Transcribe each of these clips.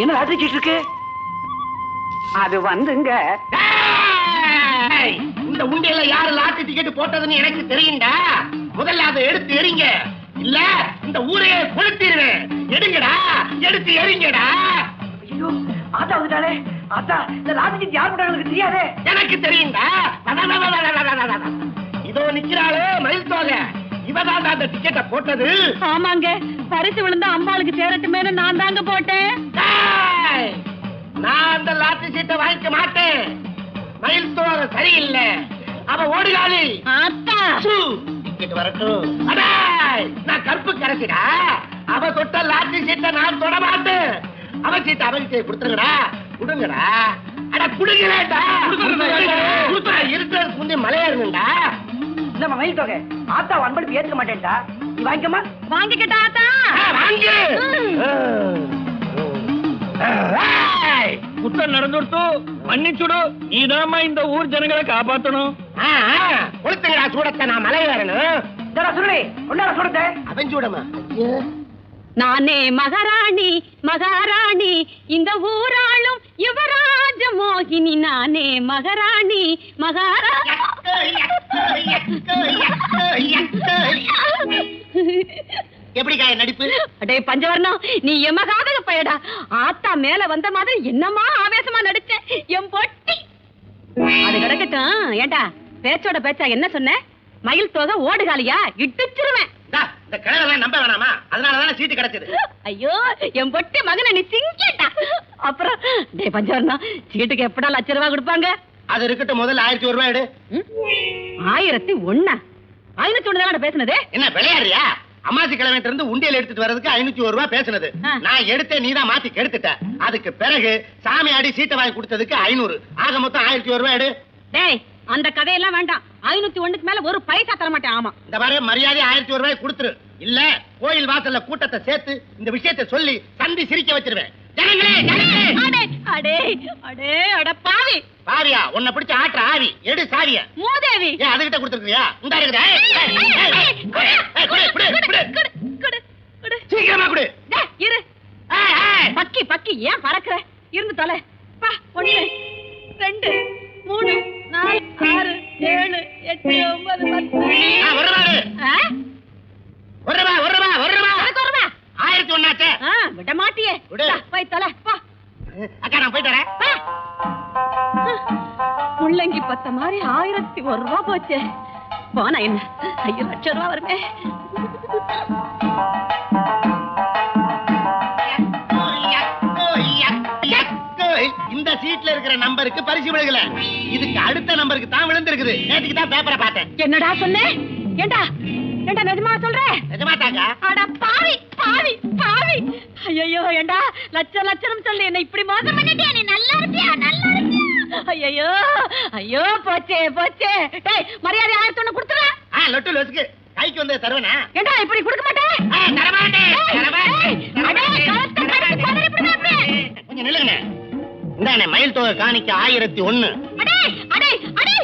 என்ன அடிச்சிட்டு இருக்கு? அது வந்துங்க. இந்த உண்டையில யாரு லாட்டரி டிக்கெட் போட்டதுன்னு எனக்கு தெரியும்டா. முதல்ல அதை எடுத்து எறிங்க. இல்ல இந்த ஊரையே கொளுத்திடுவேன் எடுங்கடா எடுத்து எறிங்கடா. ஐயோ அதான் வந்துட்டாலே ஆத்தா இந்த லாட்டரி டிக்கெட் யார் போட்டாங்களுக்கு தெரியாதே. எனக்கு தெரியும்டா. இதோ நிக்கிறாளே மயில் தோகை. இவதான் அந்த டிக்கெட்டை போட்டது. ஆமாங்க. பரிசு விழுந்தா அம்பாளுக்கு சேரட்டுமேனு நான் தாங்க போட்டேன். நான் அந்த லாட்டரி சீட்டை வாங்கிக்க மாட்டேன். மயில் தோகை சரியில்லை. அவ ஓடுகாலி ஆத்தா. சு, டிக்கெட் வரட்டும். நான் கருப்பு கரைச்சிடா அவ தொட்ட லாட்டரி சீட்டை நான் தொட மாட்டேன். அவ சீட்டை அவகிட்ட கொடுத்துருங்கடா. கொடுங்கடா. அட குடுங்கடா இருக்கிறது முந்தைய மலையேறணும்டா நம்ம மயில் தொகை. ஆத்தா அன்பளிப்பு ஏத்துக்க மாட்டேன்டா. நீ வாங்கிக்கமா வாங்கிக்கிட்ட ஆத்தா. வாங்கு. குற்றம் நடந்துடுத்து மன்னிச்சுடு. நீதாம்மா இந்த ஊர் ஜனங்களை காப்பாத்தணும். கொளுத்துங்கடா சூடத்தை நான் தரா சொல்லி ஒன்னார சொல்லுங்க அவன் சூடமா நானே மகாராணி மகாராணி இந்த ஊராளும் யுவராஜ மோகினி. நானே மகாராணி மகாராணி. எப்படி காய நடிப்பு? அடே பஞ்சவர்ணம் நீ எமகாதக பயடா. ஆத்தா மேல வந்த மாதிரி என்னமா ஆவேசமா நடிச்ச என் பொட்டி. அது கிடக்கட்டும். ஏண்டா பேச்சோட பேச்சா என்ன சொன்ன? மயில் தோகை ஓடுகாலியா? இட்டுச்சிருவேன் இந்த கிழவெல்லாம் நம்ப வேணாமா? அதனாலதானே சீட்டு கிடைச்சது. ஐயோ என் பொட்டி மகனை நீ சிங்கிட்டா அப்புறம் டே சீட்டுக்கு எப்படா லட்ச ரூபா கொடுப்பாங்க? அது இருக்கட்டும் முதல்ல ஆயிரத்தி ஒரு ரூபாய் எடு? ஆயிரத்தி ஒண்ணா? ஐநூத்தி ஒண்ணு தானே பேசுனது? என்ன விளையாடுறியா? அம்மாசி கிழமைட்டு இருந்து உண்டியல் எடுத்துட்டு வர்றதுக்கு ஐநூத்தி ஒரு ரூபாய் பேசுனது. நான் எடுத்தேன் நீ தான் மாத்தி கெடுத்துட்ட. அதுக்கு பிறகு சாமி ஆடி சீட்டை வாங்கி கொடுத்ததுக்கு ஐநூறு. ஆக மொத்தம் ஆயிரத்தி ஒரு ரூபாய் எடு. டேய் அந்த கதையெல்லாம் வேண்டாம் ஐநூத்தி ஒண்ணுக்கு மேல ஒரு பைசா தர மாட்டேன் ஆமா இந்த மாதிரி மரியாதை ஆயிரத்தி ஒரு ரூபாய் கொடுத்துரு இல்ல கோயில் வாசல்ல கூட்டத்தை சேர்த்து இந்த விஷயத்தை சொல்லி சந்தி சிரிக்க வச்சிருவேன் ஜனங்களே ஜனங்களே அடே அடே அடே அட பாவி பாவியா உன்னை பிடிச்ச ஆற்ற ஆவி எடு சாவிய மூதேவி அதுகிட்ட கொடுத்துருக்கியா இந்த இருக்குது போச்சு போனா என்ன? ஐயோ லட்சம் ரூபா வருமே. இந்த சீட்ல இருக்கிற நம்பருக்கு பரிசு விழுகல. இதுக்கு அடுத்த நம்பருக்கு தான் விழுந்திருக்குது. நேற்றுக்கு தான் பேப்பரை பார்த்தேன். என்னடா சொன்னேன் ஏண்டா? ஏண்டா நிஜமா சொல்றேன் நிஜமாட்டாக்கா அட பாவி! பாவி பாவி. ஐயோ ஏண்டா? லட்சம் லட்சம் சொல்லி என்ன இப்படி மோசம் பண்ணிட்டியா? நீ நல்லா இருப்பியா நல்லா இருப்பியா ஐயோ ஐயோ போச்சே போச்சே. டேய் மரியாதை ஆயிரத்தி ஒண்ணு கொடுத்துற ஆ லொட்டு லொசுக்கு. கைக்கு வந்து தருவேனா ஏண்டா இப்படி கொடுக்க மாட்டேன். கொஞ்சம் நில்லுங்கண்ணே. இந்தாண்ணே மயில் தொகை காணிக்க ஆயிரத்தி ஒண்ணு. அடே அடே அடே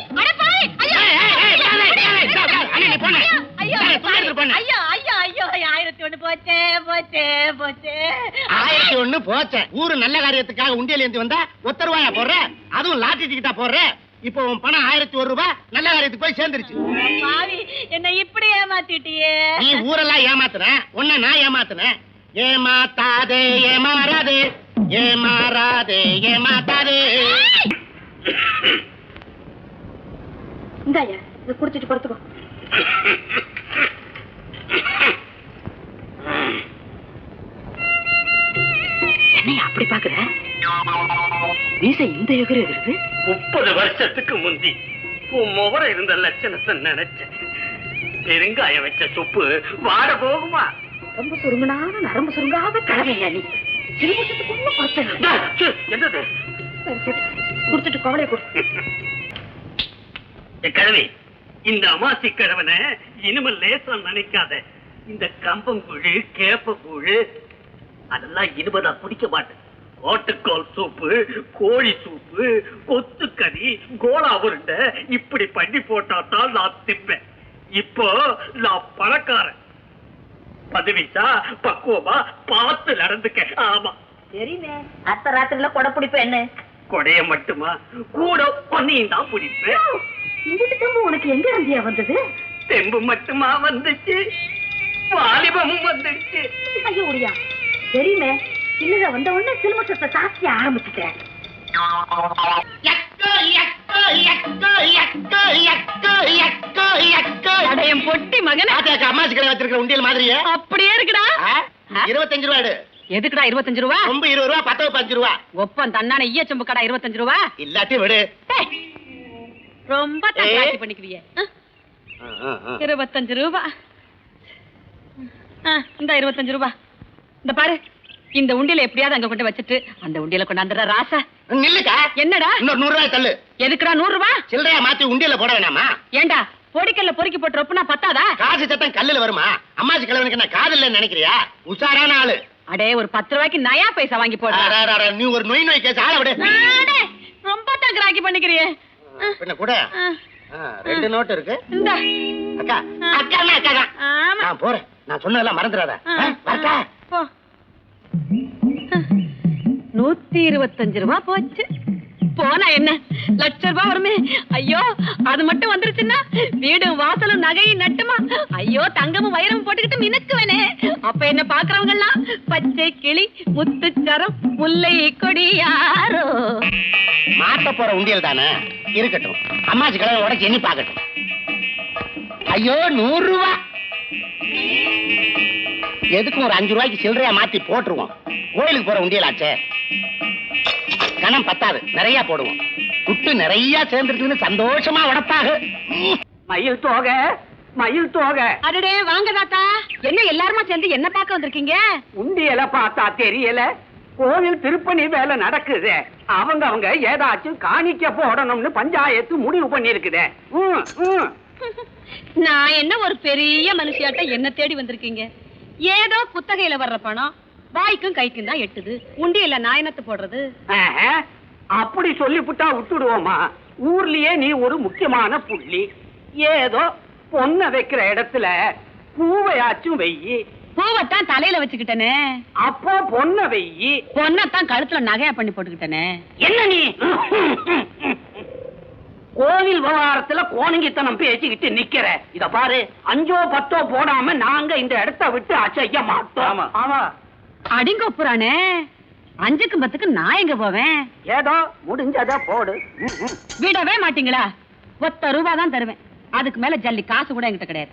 ஐயோ. ஐயோ. ஐயோ ஐயோ ஐயோ ஆயிரத்தி ஒண்ணு போச்சே போச்சே போச்சே. ஆயிரத்தி ஒண்ணு போச்சேன் ஊரு நல்ல காரியத்துக்காக உண்டியல் ஏந்தி வந்தா ஒத்த ரூபாயா போடுற? அதுவும் லாட்டரி டிக்கெட்டா போடுற? இப்போ உன் பணம் ஆயிரத்தி ஒரு ரூபாய் நல்ல காரியத்துக்கு போய் சேர்ந்துருச்சு. பாவி என்ன இப்படி ஏமாத்திட்டியே. நீ ஊரெல்லாம் ஏமாத்துன உன்னை நான் ஏமாத்துனேன் ஏமாத்தாதே ஏமாறாதே. ஏமாறாதே ஏமாத்தாதே. இந்தாயா இதை குடிச்சிட்டு படுத்துக்கோ. என்னைய அப்படி பாக்குற? மீசை இந்த எகிரி எகிருது? முப்பது வருஷத்துக்கு முந்தி உன் முகர இருந்த லட்சணத்தை நினைச்சேன். பெருங்காயம் வச்ச சொப்பு வாட போகுமா? ரொம்ப சுருங்கனான நரம்பு சுருங்காத கிழமையா நீ? சிறுபுஷத்துக்குள்ள பார்த்தேன். என்னது? குடிச்சிட்டு கவலையை கொடு. என் கிழவி இந்த அமாசி கிழவனை இனிமேல் லேசா நினைக்காத. இந்த கம்பங்குழு கேப்பக்கூழு அதெல்லாம் இனிமே நான் குடிக்க மாட்டேன். ஆட்டுக்கால் சூப்பு கோழி சூப்பு கொத்துக்கறி கோலா உருண்டை இப்படி பண்ணி போட்டாதான் நான் திப்பேன். இப்போ நான் பணக்காரன். பதவிசா பக்குவமா பார்த்து நடந்துக்க. ஆமா. தெரியுமே அத்த ராத்திரில கொடை பிடிப்ப என்ன கொடைய மட்டுமா? கூட பொன்னையும் தான் பிடிப்பேன். எங்க இருந்தியா வந்தது? தெம்பு மட்டுமா வந்துச்சு? வாலிபமும் வந்துச்சு. ஐயோ உடையா. தெரியுமே சின்னதா வந்த உடனே சிலுமசத்தை சாஸ்திய ஆரம்பிச்சுட்டேன். Echo, echo, echo, echo, echo, echo, echo. அடையம் பொட்டி மகனே. அம்மாச்சி கடை வச்சிருக்கிற உண்டியல் மாதிரியே. அப்படியே இருக்குடா? இருபத்தஞ்சு ரூபா எடு. எதுக்குடா இருபத்தஞ்சு ரூபா? ரொம்ப இருபது ரூபா பத்து பஞ்சு ரூபா. ஒப்பம் தன்னான ஈய சொம்பு கடா இருபத்தஞ்சு ரூபா? இல்லாட்டி விடு. டேய், ரொம்ப தக்காளி பண்ணிக்குவிய இருபத்தஞ்சு ரூபா. இந்த இருபத்தஞ்சு ரூபா. இந்த பாரு இந்த உண்டியல எப்படியாவது அங்க கொண்டு வச்சுட்டு அந்த உண்டியல கொண்டாந்துடுற ராசா. நில்லுக்கா. என்னடா? இன்னொரு நூறு ரூபாய் தள்ளு. எதுக்குடா நூறு ரூபா? சில்லறையா மாத்தி உண்டியல போட வேணாமா? ஏண்டா பொடிக்கல்ல பொறுக்கி போட்டு ரொப்புனா பத்தாதா? காசு சத்தம் கல்லுல வருமா? அம்மாச்சி கிழவனுக்கு என்ன காது இல்லைன்னு நினைக்கிறியா? உஷாரான ஆளு. அடே ஒரு பத்து ரூபாய்க்கு நயா பைசா வாங்கி அட, நீ ஒரு நொய் நொய் கேஸ் ஆள விடு. ரொம்ப தங்கராக்கி பண்ணிக்கிறியே. பின்ன கூட. ரெண்டு நோட்டு இருக்கு. இந்தா. அக்கா அக்கா அக்கா நான் போறேன். நான் சொன்னதெல்லாம் மறந்துடாத. நூத்தி இருபத்தஞ்சு ரூபா போச்சு. போனா என்ன? லட்ச ரூபாய் வருமே. ஐயோ அது மட்டும் வந்துருச்சுன்னா வீடும் வாசலும் நகையும் நட்டுமா? ஐயோ தங்கமும் வைரமும் போட்டுக்கிட்டு மினுக்குவனே. அப்ப என்ன பாக்குறவங்க எல்லாம் பச்சை கிளி முத்துச்சரம் முல்லை கொடி யாரோ? மாட்ட போற உண்டியல் தானே? இருக்கட்டும். அம்மாச்சி கடவுள் உடச்சு எண்ணி பாக்கட்டும் ஐயோ நூறு ரூபா எதுக்கும் ஒரு அஞ்சு ரூபாய்க்கு சில்லறையா மாத்தி போட்டுருவோம். கோயிலுக்கு போற உண்டியலாச்சே. கணம் பத்தாது. நிறைய போடுவோம். குட்டு நிறைய சேர்ந்துருக்குன்னு சந்தோஷமா உடப்பாக. மயில் தோகை மயில் தோகை. அடடே வாங்க தாத்தா. என்ன எல்லாருமா சேர்ந்து என்ன பார்க்க வந்திருக்கீங்க? உண்டியல பார்த்தா தெரியல. கோவில் திருப்பணி வேலை நடக்குது. அவங்க அவங்க ஏதாச்சும் காணிக்க போடணும்னு பஞ்சாயத்து முடிவு பண்ணிருக்குதே. நான் என்ன ஒரு பெரிய மனுஷியாட்ட என்ன தேடி வந்திருக்கீங்க? ஏதோ குத்தகையில வர்ற பணம் வாய்க்கும் கைக்கும் தான் எட்டுது. உண்டியல்ல நான் என்னத்து போடுறது அப்படி சொல்லிப்புட்டா விட்டுடுவோமா? ஊர்லயே நீ ஒரு முக்கியமான புள்ளி. ஏதோ பொண்ண வைக்கிற இடத்துல பூவையாச்சும் வெயி பூவைத்தான் தலையில வச்சுக்கிட்டனே. அப்போ பொண்ண வெயி பொண்ணத்தான் கழுத்துல நகையா பண்ணி போட்டுக்கிட்டனே. என்ன நீ? கோவில் விவகாரத்துல கோணங்கித்தனம் பேசிக்கிட்டு நிக்கிற. இத பாரு அஞ்சோ பத்தோ போடாம நாங்க இந்த இடத்த விட்டு அசைய மாட்டோம். ஆமா. அடிங்கொப்புறானே அஞ்சுக்கு பத்துக்கு நான் எங்க போவேன்? ஏதோ முடிஞ்சத போடு. விடவே மாட்டீங்களா? ஒத்த ரூபா தான் தருவேன். அதுக்கு மேல ஜல்லி காசு கூட என்கிட்ட கிடையாது.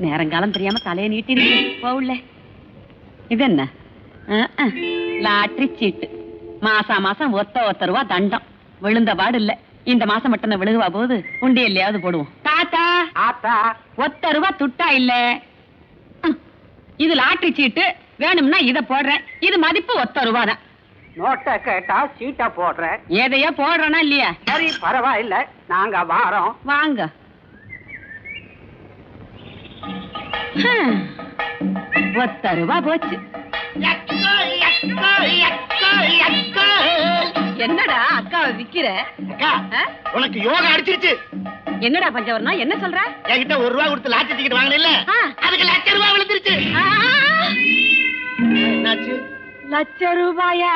நேரங்காலம் தெரியாம தலையை நீட்டி போவுள்ள இது என்ன. லாட்டரி சீட்டு. மாசா மாசம் ஒத்த ஒத்த ரூபா தண்டம். விழுந்த பாடு இல்ல. இந்த மாசம் மட்டும் விழுகுவா போது உண்டி இல்லையாவது போடுவோம். தாத்தா! ஆத்தா! ஒத்த ரூபா துட்டா இல்ல. இது லாட்டரி சீட்டு வேணும்னா இத போடுறேன். இது மதிப்பு ஒத்த ரூபா தான் நோட்டை கேட்டா சீட்டை போடுற எதையோ போடுறனா இல்லையா? சரி பரவாயில்ல. நாங்க வாரோம். வாங்க. ஒத்த ரூபா போச்சு. என்னடா அக்காவை விக்கிற? அக்கா? உனக்கு யோகா அடிச்சிருச்சு. என்னடா பஞ்சவர்ணம் என்ன சொல்ற? என்கிட்ட ஒரு ரூபா கொடுத்து லாட்டரி டிக்கெட் வாங்கினேன்ல ஆ. அதுக்கு லட்ச ரூபா விழுந்துருச்சு! என்னாச்சு? லட்ச ரூபாயா?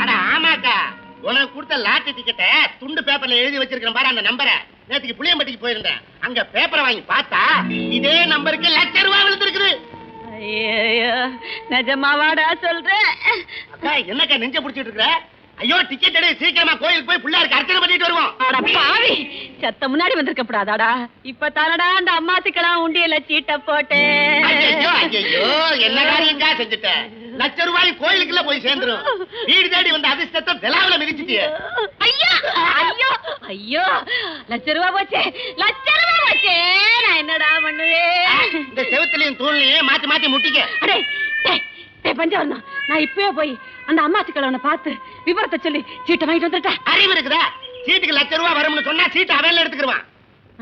அட ஆமாக்கா. உனக்கு கொடுத்த லாட்டரி டிக்கெட்டை துண்டு பேப்பர்ல எழுதி வச்சிருக்கேன் பாரு அந்த நம்பரை நேத்துக்கு புளியம்பட்டிக்கு போயிருந்தேன். அங்க பேப்பரை வாங்கி பார்த்தா இதே நம்பருக்கு லட்ச ரூபா விழுந்திருக்குது. ஐயோ நிஜமாவாடா சொல்ற? அக்கா என்னக்கா நெஞ்ச புடிச்சிட்டு இருக்கிற ஐயோ டிக்கெட் எடு. சீக்கிரமா கோயிலுக்கு போய் பிள்ளையாருக்கு அர்ச்சனை பண்ணிட்டு வருவோம். அட பாவி சத்த முன்னாடி வந்திருக்க கூடாதாடா இப்ப தானடா அந்த அம்மாத்துக்கெல்லாம் உண்டியல சீட்ட ஐயோ ஐயோ என்ன காரியங்கா செஞ்சுட்ட? லட்ச ரூபாய் கோயிலுக்குள்ள போய் சேர்ந்துரும். வீடு தேடி வந்த அதிர்ஷ்டத்தை விழாவில மிதிச்சிட்டியே. ஐயா ஐயோ ஐயோ லட்ச ரூபா போச்சே லட்ச ரூபா போச்சே நான் என்னடா பண்ணுவேன்? இந்த செவுத்துலயும் தூண்லயும் மாத்தி மாத்தி முட்டிக்க. அடே பஞ்சவர்ணம் நான் இப்பவே போய் அந்த அம்மாச்சி கிழவனை பார்த்து விவரத்தை சொல்லி சீட்டை வாங்கிட்டு வந்துட்டேன் அறிவு இருக்குதா. சீட்டுக்கு லட்ச ரூபாய் வரும்னு சொன்னா சீட்டு அவன்ல எடுத்துக்கிருவான்.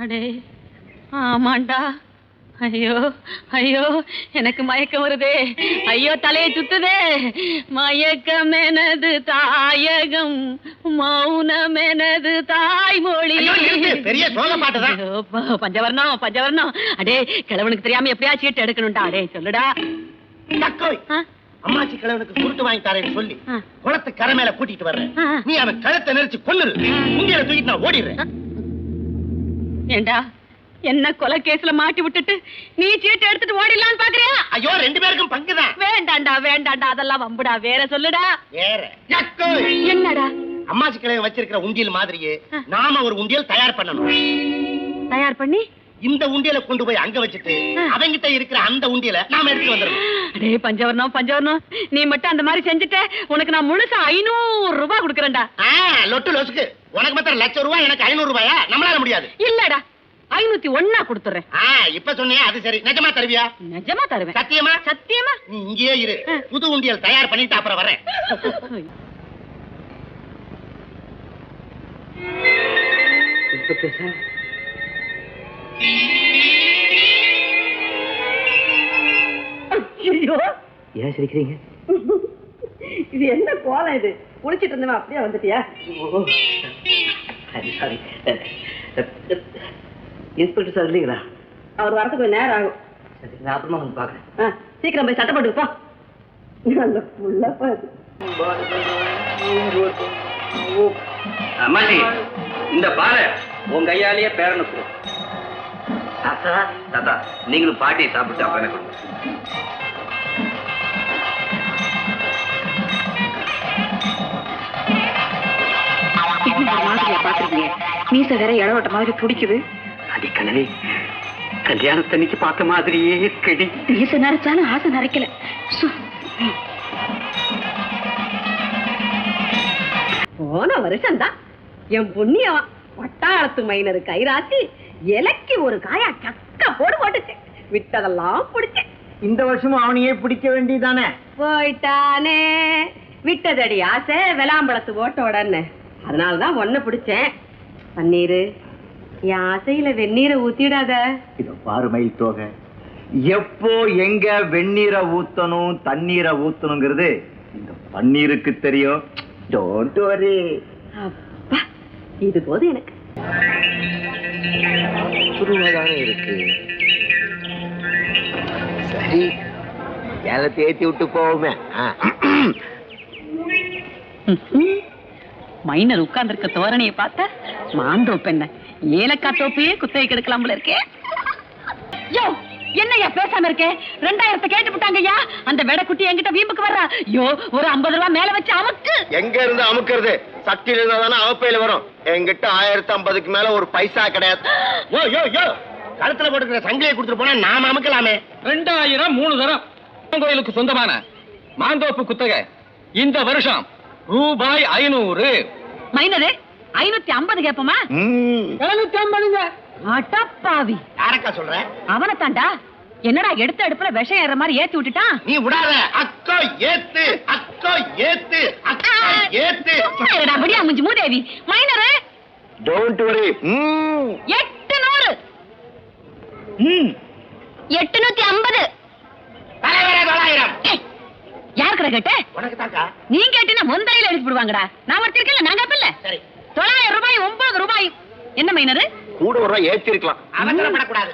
அடே ஆமாண்டா. ஐயோ ஐயோ எனக்கு மயக்கம் வருதே. ஐயோ தலையை சுத்துதே. மயக்கம் எனது தாயகம் மௌனம் எனது தாய்மொழி. பெரிய சோக பாட்டுதான். பஞ்சவர்ணம் பஞ்சவர்ணம். அடே கிழவனுக்கு தெரியாம எப்படியா சீட்டு எடுக்கணும்டா. அடே சொல்லுடா. அம்மாச்சி கிழவனுக்கு சுருட்டு வாங்கி தரேன்னு சொல்லி. குளத்து கரை மேல கூட்டிட்டு வர்றேன். நீ அவன் கழுத்தை நெரிச்சு கொன்னுரு உண்டியல தூக்கிட்டு நான் ஓடிடுறேன். ஏண்டா என்ன கொலை கேஸ்ல மாட்டி விட்டுட்டு நீ சீட்டு எடுத்துட்டு ஓடிடலான்னு பாக்குறியா? ஐயோ ரெண்டு பேருக்கும் பங்குதான். வேண்டாண்டா வேண்டாண்டா அதெல்லாம் வம்புடா வேற சொல்லுடா. வேற. என்னடா? அம்மாச்சி கிழவன் வச்சிருக்கிற உண்டியல் மாதிரியே. நாம ஒரு உண்டியல் தயார் பண்ணணும். தயார் பண்ணி இந்த உண்டியலை கொண்டு போய் அங்க வச்சுட்டு. அவங்கிட்ட இருக்கிற அந்த உண்டியலை நாம எடுத்து வந்துடணும். அடே பஞ்சவர்ணம் பஞ்சவர்ணம். நீ மட்டும் அந்த மாதிரி செஞ்சுட்ட உனக்கு நான் முழுசா ஐநூறு ரூபாய் கொடுக்கறேன்டா. ஆ, லொட்டு லொசுக்கு. உனக்கு மாத்திரம் லட்சம் ரூபாய் எனக்கு ஐநூறு ரூபாயா? நம்மளால முடியாது. இல்லடா ஐநூத்தி ஒன்னா கொடுத்துறேன். ஆ, இப்ப சொன்னியா அது சரி. நிஜமா தருவியா? நிஜமா தருவேன். சத்தியமா? சத்தியமா? நீ இங்கேயே இரு. புது உண்டியல் தயார் பண்ணிட்டு அப்புறம் வரேன் சார் ஐயோ. ஏன் சிரிக்கிறீங்க? இது என்ன கோலம் இது? குளிச்சிட்டு இருந்தவன் அப்படியே வந்துட்டியா? சாரி சாரி இன்ஸ்பெக்டர் சார் இல்லைங்களா? அவர் வரதுக்கு கொஞ்சம் நேரம் ஆகும். சரி நான் அப்புறமா வந்து பார்க்குறேன். சீக்கிரம் போய் சட்டை போட்டுப்பா நல்ல புள்ளப்பா இது. அம்மாச்சி இந்த பாரு உன் கையாலேயே பேரனை கொடு. தாத்தா தாத்தா நீங்களும் பாட்டியை சாப்பிட்டு அப்புறம் கொடுங்க. பாத்துருக்கீங்க மீச வேற இடவட்ட மாதிரி பிடிக்குது அடிக்கணவே கல்யாணத்தன்னைக்கு பார்த்த மாதிரியே இருக்கடி. மீச நரைச்சாலும் ஆசை நரைக்கல. சு. போன வருஷம் தான் என் புண்ணியவன் வட்டாரத்து மைனர் கைராசி இலக்கி ஒரு காயா சக்க போடு போட்டுச்சு. விட்டதெல்லாம் பிடிச்சேன் இந்த வருஷமும் அவனையே பிடிக்க வேண்டியதானே போயிட்டானே. விட்டதடி ஆசை விளாம்பழத்து ஓட்டோடன்னு அதனாலதான் ஒன்ன பிடிச்சேன். பன்னீரு என் ஆசையில வெந்நீரை ஊத்திடாத. இத பாரு மயில் தோகை. எப்போ எங்க வெந்நீரை ஊத்தணும் தண்ணீரை ஊத்தணுங்கிறது இந்த பன்னீருக்கு தெரியும். டோன்ட் வரி அப்பா இது போதும் எனக்கு. சுருமைதானே இருக்கு. சரி ஏல ஏத்தி விட்டு போவோமே. மைனர் உட்கார்ந்திருக்க தோரணையை பார்த்த மாந்தோப்பு பெண்ண ஏலக்காய் தோப்பையே குத்தகை கெடுக்கலாம்ல இருக்கே. யோ என்னய்யா பேசாம இருக்கே? ரெண்டாயிரத்தை கேட்டு விட்டாங்கய்யா அந்த வெடக்குட்டி என்கிட்ட வீம்புக்கு வர்றா. யோ ஒரு ஐம்பது ரூபாய் மேல வச்சு அமுக்கு. எங்க இருந்து அமுக்கிறது? சக்தியில இருந்தா தானே அவப்பையில வரும். என்கிட்ட ஆயிரத்தி ஐம்பதுக்கு மேல ஒரு பைசா கிடையாது. யோ யோ யோ. கழுத்துல போட்டுக்கிற சங்கிலியை கொடுத்துட்டு போனா நாம அமுக்கலாமே. ரெண்டாயிரம் மூணு தரம். கோயிலுக்கு சொந்தமான மாந்தோப்பு குத்தகை. இந்த வருஷம் ரூபாய் ஐநூறு. மைனரு ஐநூத்தி ஐம்பது கேப்பமா? எழுநூத்தி ஐம்பதுங்க. அடப்பாவி. யாரக்கா சொல்ற? அவனை தாண்டா என்னடா எடுத்த அடுப்புல விஷம் ஏற மாதிரி ஏத்தி விட்டுட்டான்? நீ விடாத. அக்கோ ஏத்து அக்கோ ஏத்து அக்கோ ஏத்து. சும்மா இருடா, விடியா முஞ்சி மூதேவி? மைனரு. டோன்ட் வரி எட்டு நூறு எட்டுநூத்தி ஐம்பது. தொள்ளாயிரம். யாருக்குடா கேட்ட உனக்கு தாக்கா நீ கேட்டீங்கன்னா முந்தலையில எழுதி விடுவாங்கடா நான் ஒருத்தருக்கல நாங்க அப்ப இல்ல. சரி. தொள்ளாயிரம் ரூபாய் ஒன்பது ரூபாய். என்ன மைனரு? கூட ஒரு ரூபாய் ஏத்தி இருக்கலாம் அவசரப்படக்கூடாது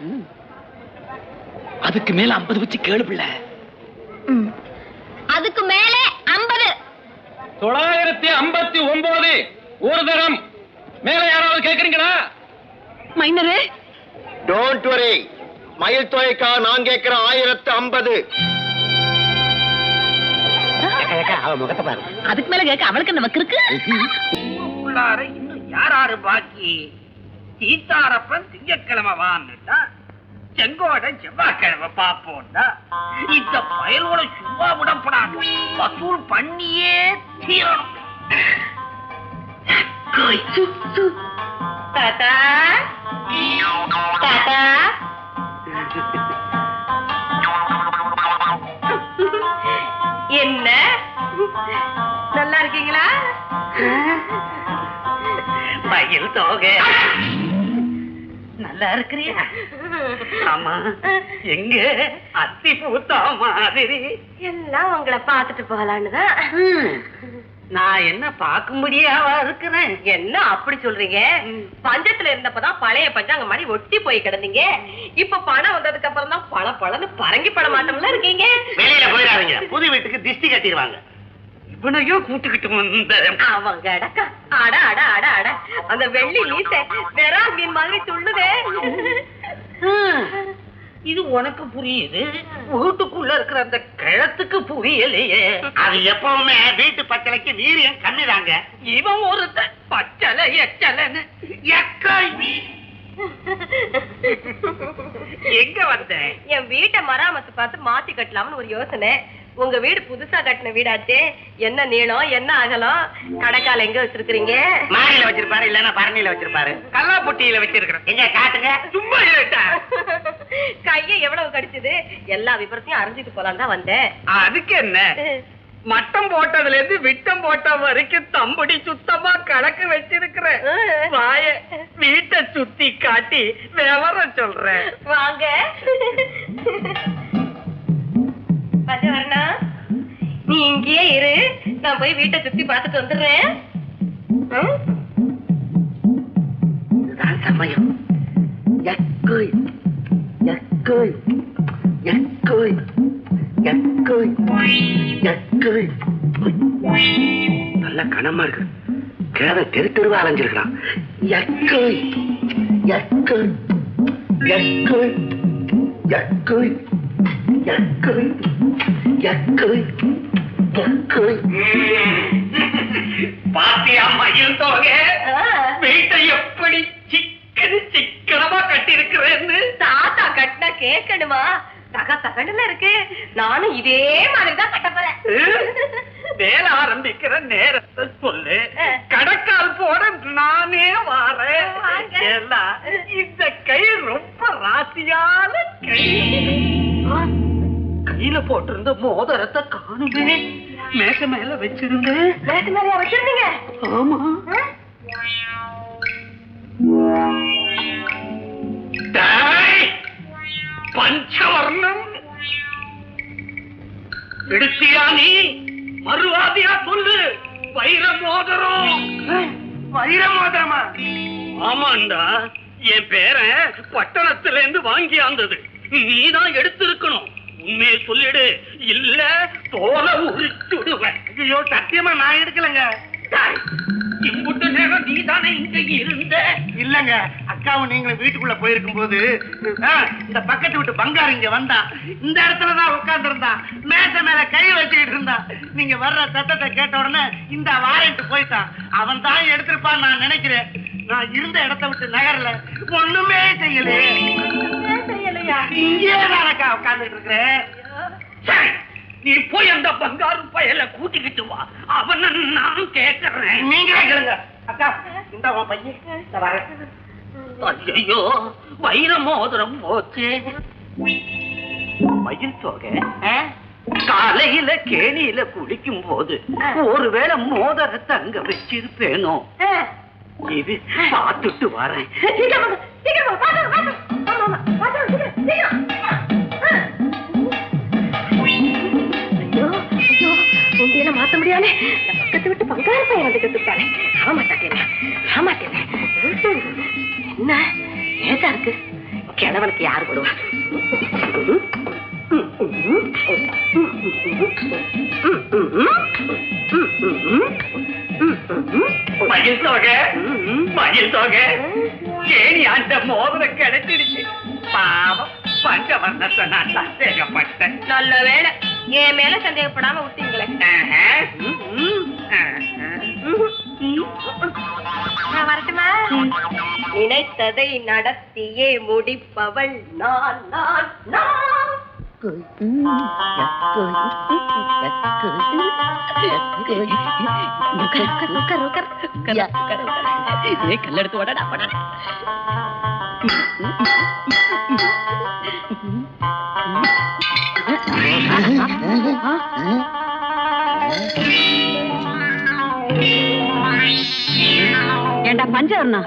அதுக்கு மேல ஐம்பது வச்சு கேளு பிள்ளை. அதுக்கு மேலே ஐம்பது. தொள்ளாயிரத்தி ஐம்பத்தி ஒன்பது ஒரு தரம். மேல யாராவது கேக்குறீங்களா? மைனரு. டோன்ட் வரி மயில் தொகைக்கா நான் கேட்கிற ஆயிரத்து ஐம்பது. அவ முகத்தை பாரு. அதுக்கு மேல கேட்க அவளுக்கு நமக்கு இருக்கு? உள்ளார இன்னும் யாராரு பாக்கி? சீத்தாரப்பன் திங்கட்கிழமை வான்னுட்டா செங்கோட செவ்வாய்க்கிழமை பாப்போம்டா இந்த பயலோட சும்மா விடப்படாது வசூல் பண்ணியே தீரணும். கோய். தாத்தா. தாத்தா. என்ன? நல்லா இருக்கீங்களா? மயில் தோகை. நல்லா இருக்கிறியா? ஆமா. எங்க? அத்தி பூத்தா மாதிரி. எல்லாம் உங்களை பார்த்துட்டு போகலான்னு தான். நான் என்ன பார்க்கும்படியாவா இருக்கிறேன்? என்ன அப்படி சொல்றீங்க? பஞ்சத்துல இருந்தப்பதான் பழைய பஞ்சாங்க மாதிரி ஒட்டி போய் கிடந்தீங்க. இப்ப பணம் வந்ததுக்கு அப்புறம் தான் பழ பழன்னு பரங்கி பட மாட்டோம்ல இருக்கீங்க. வெளியில போயிடாதீங்க. புது வீட்டுக்கு திஷ்டி கட்டிடுவாங்க. இவனையோ கூட்டுக்கிட்டு வந்த அவங்க அடக்கா. அட அட அட அட. அந்த வெள்ளி நீச வெறா மீன் மாதிரி துள்ளுதே. இது உனக்கு புரியுது. வீட்டுக்குள்ள இருக்கிற அந்த கிழத்துக்கு புரியலையே. அது எப்பவுமே வீட்டு பச்சளைக்கு வீரியம் கம்மிதாங்க. இவன் ஒரு பச்சலை எச்சலன்னு எங்க வந்த? என் வீட்டை மராமத்து பார்த்து மாத்தி கட்டலாம்னு ஒரு யோசனை. உங்க வீடு புதுசா கட்டின வீடாச்சே. என்ன நீளம் என்ன அகலம்? கடைக்கால எங்க வச்சிருக்கீங்க மாடியில வச்சிருப்பாரு இல்லன்னா பரணியில வச்சிருப்பாரு. கல்லாப்பொட்டியில வச்சிருக்கிறேன். எங்க காட்டுங்க? சும்மா கைய எவ்வளவு கடிச்சது? எல்லா விபரத்தையும் அறிஞ்சிட்டு போலாம் தான் வந்தேன். அதுக்கு என்ன? மட்டம் போட்டதுல இருந்து விட்டம் போட்ட வரைக்கும் தம்படி சுத்தமா கணக்கு வச்சிருக்கிறேன். வாய வீட்டை சுத்தி காட்டி விவரம் சொல்றேன். வாங்க. வரணா. நீ இங்கேயே இரு. நான் போய் வீட்டை சுத்தி பார்த்துட்டு வந்துடுறேன். இதுதான் சமயம். எக்கோய். எக்கோய். எக்கோய். எக்கோய். எக்கோய். நல்ல கனமா இருக்கு. கேத தெரு தெருவா அலைஞ்சிருக்கலாம் எக்கோய். எக்கோய். எக்கோய். எக்கோய். எக்கோய் எக்கோய் பாத்தியா மயில் தொகை? வீட்டை எப்படி சிக்கன் சிக்கனமா கட்டி இருக்கிறேன்னு தாத்தா கட்டினா கேட்கணுமா தக தகனுல இருக்கு. நானும் இதே மாதிரி தான் கட்ட போறேன் வேலை ஆரம்பிக்கிற நேரத்தை சொல்லு. கடக்கால் போட நானே வாரேன். இந்த கை ரொம்ப ராசியான கை. கையில போட்டிருந்த மோதிரத்தை காணுமே. மேக மேல வச்சிருந்தேன் நேற்று மேலே வச்சிருந்தீங்க? ஆமா. பஞ்சவர்ணம். எடுத்தியா நீ? மறுவாதியா சொல்லு. வைர மோதிரம். வைர மோதிரமா? ஆமாண்டா என் பேரன் பட்டணத்துல இருந்து வாங்கியாந்தது. நீதான் எடுத்திருக்கணும். உண்மையை சொல்லிடு. இல்ல தோலை உரிச்சுடுவேன் ஐயோ சத்தியமா நான் எடுக்கலங்க. டேய், இம்புட்டு நேரம் நீதானே இங்க இருந்த. இல்லங்க அக்காவும் நீங்களும் வீட்டுக்குள்ள போயிருக்கும் போது இந்த பக்கத்து வீட்டு பங்காரு இங்க வந்தா இந்த இடத்துல தான் உட்கார்ந்து இருந்தா மேச மேல கை வச்சுக்கிட்டு இருந்தா நீங்க வர்ற சத்தத்தை கேட்ட உடனே இந்த வாரண்ட் போயிட்டான். அவன் தான் எடுத்திருப்பான்னு நான் நினைக்கிறேன். நான் இருந்த இடத்த விட்டு நகரல. ஒண்ணுமே செய்யலையே செய்யலையா இங்கே நான் அக்கா உட்கார்ந்துட்டு இருக்கிறேன் சரி, நீ போய் அந்த பங்காரு பயல கூட்டிக்கிட்டு வா. அவனை நான் கேட்கறேன் நீங்களே கேளுங்க. அக்கா இந்த உன் பையன். இந்த வரேன் ஐயோ வைர மோதிரம் போச்சு. மயில் தொகை? காலையில கேணியில குளிக்கும் போது ஒருவேளை மோதிரத்தை அங்க வச்சிருப்பேனோ? இது பார்த்துட்டு வரேன். இந்த பக்கத்து விட்டு பங்காரு பையன் வந்து கத்துட்டானே. ஆமாட்டாட்டேனே, ஆமாட்டேனே. என்ன? ஏதா இருக்கு? கிழவனுக்கு யார் போடுவா மயில் தொகை மயில் தொகை கேணி அந்த மோதிரம் கிடைச்சிடுச்சு பாவம் பஞ்சவர்ணத்தை நான் சந்தேகப்பட்டேன். நல்ல வேலை என் மேல சந்தேகப்படாம. நான் வரட்டுமா? நினைத்ததை நடத்தியே முடிப்பவள் நான் நான் நான். கல்லெடுத்து ஓடடா ஓடடா ஏண்டா பஞ்சவர்ணா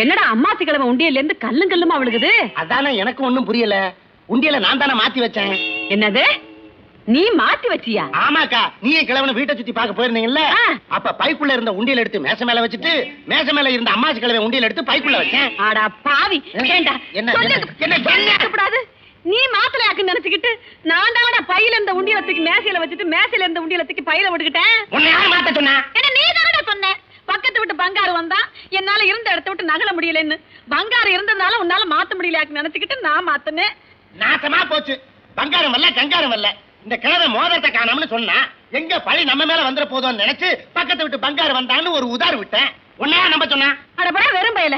என்னடா அம்மாசி கிழமை உண்டியல்ல இருந்து கல்லும் கல்லுமா விழுகுது? அதானே எனக்கு ஒண்ணும் புரியல. உண்டியல நான் தானே மாத்தி வச்சேன். என்னது? நீ மாத்தி வச்சியா? ஆமாக்கா நீயே கிழவன வீட்டை சுத்தி பார்க்க போயிருந்தீங்கல்ல. அப்ப பைக்குள்ள இருந்த உண்டியல் எடுத்து மேச மேல வச்சுட்டு மேச மேல இருந்த அம்மாச்சி கிழவன் உண்டியல் எடுத்து பைக்குள்ள வச்சேன். ஆடா பாவி. என்ன, என்ன, என்ன? நீ மாப்பிளையாக்குன்னு நினைச்சுக்கிட்டு நான் பையில இருந்த உண்டியல தூக்கி மேசையில வச்சுட்டு மேசையில இருந்த உண்டியல தூக்கி பையில விட்டுக்கிட்டேன் உன்னை யார் மாத்த சொன்னா? ஏன்னா நீ தானடா சொன்ன? பக்கத்து விட்டு பங்காரு வந்தா என்னால இருந்த இடத்த விட்டு நகல முடியலன்னு. பங்காரு இருந்ததுனால உன்னால மாத்த முடியலையாக்குன்னு நினைச்சுக்கிட்டு நான் மாத்தினேன். நாசமா போச்சு. பங்காரம் வரல கங்காரம் வரல. இந்த கிழமை மோதிரத்தை காணோம்னு சொன்னா எங்க பழி நம்ம மேல வந்துட போதோன்னு நினைச்சு பக்கத்து விட்டு பங்காரு வந்தான்னு ஒரு உதார் விட்டேன். உன்னையா நம்ப சொன்னா? அடப்படா வெறும் பயல.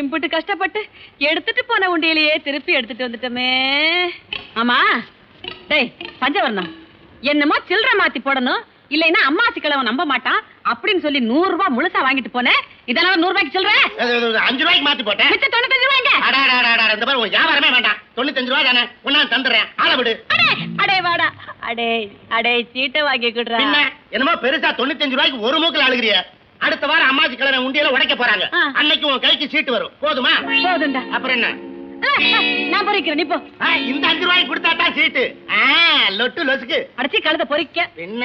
இம்புட்டு கஷ்டப்பட்டு எடுத்துட்டு போன உண்டியிலேயே திருப்பி எடுத்துட்டு வந்துட்டோமே. ஆமா. டேய் பஞ்சவர்ணம். என்னமோ சில்லற மாத்தி போடணும். இல்லைன்னா அம்மாச்சி கிழவன் நம்ப மாட்டான். அப்படின்னு சொல்லி நூறு ரூபாய் முழுசா வாங்கிட்டு போனேன் இதெல்லாம் நூறு ரூபாய்க்கு அது, அஞ்சு ரூபாய்க்கு மாத்தி போட்டேன். மிச்ச தொண்ணூத்தஞ்சு ரூபாய்ங்க. இந்த மாதிரி வியாபாரமே வேண்டாம். தொண்ணூத்தஞ்சு ரூபா தானே. உன்னா தந்துடுறேன். ஆள விடு. அடே அடே வாடா. அடே அடே சீட்டை வாங்கி என்னமோ பெருசா தொண்ணூத்தஞ்சு ரூபாய்க்கு ஒரு மூக்கில் அழுகிறிய அடுத்த வாரம் அம்மாச்சி கிழமை உண்டியல உடைக்க போறாங்க. அன்னைக்கு உன் கைக்கு சீட்டு வரும். போதுமா? போதுண்டா அப்புறம் என்ன? நான் பொறிக்கிறேன் இந்த அஞ்சு ரூபாய்க்கு கொடுத்தா தான் சீட்டு. லொட்டு லொசுக்கு. அடைச்சி கழுத பொறிக்க. என்ன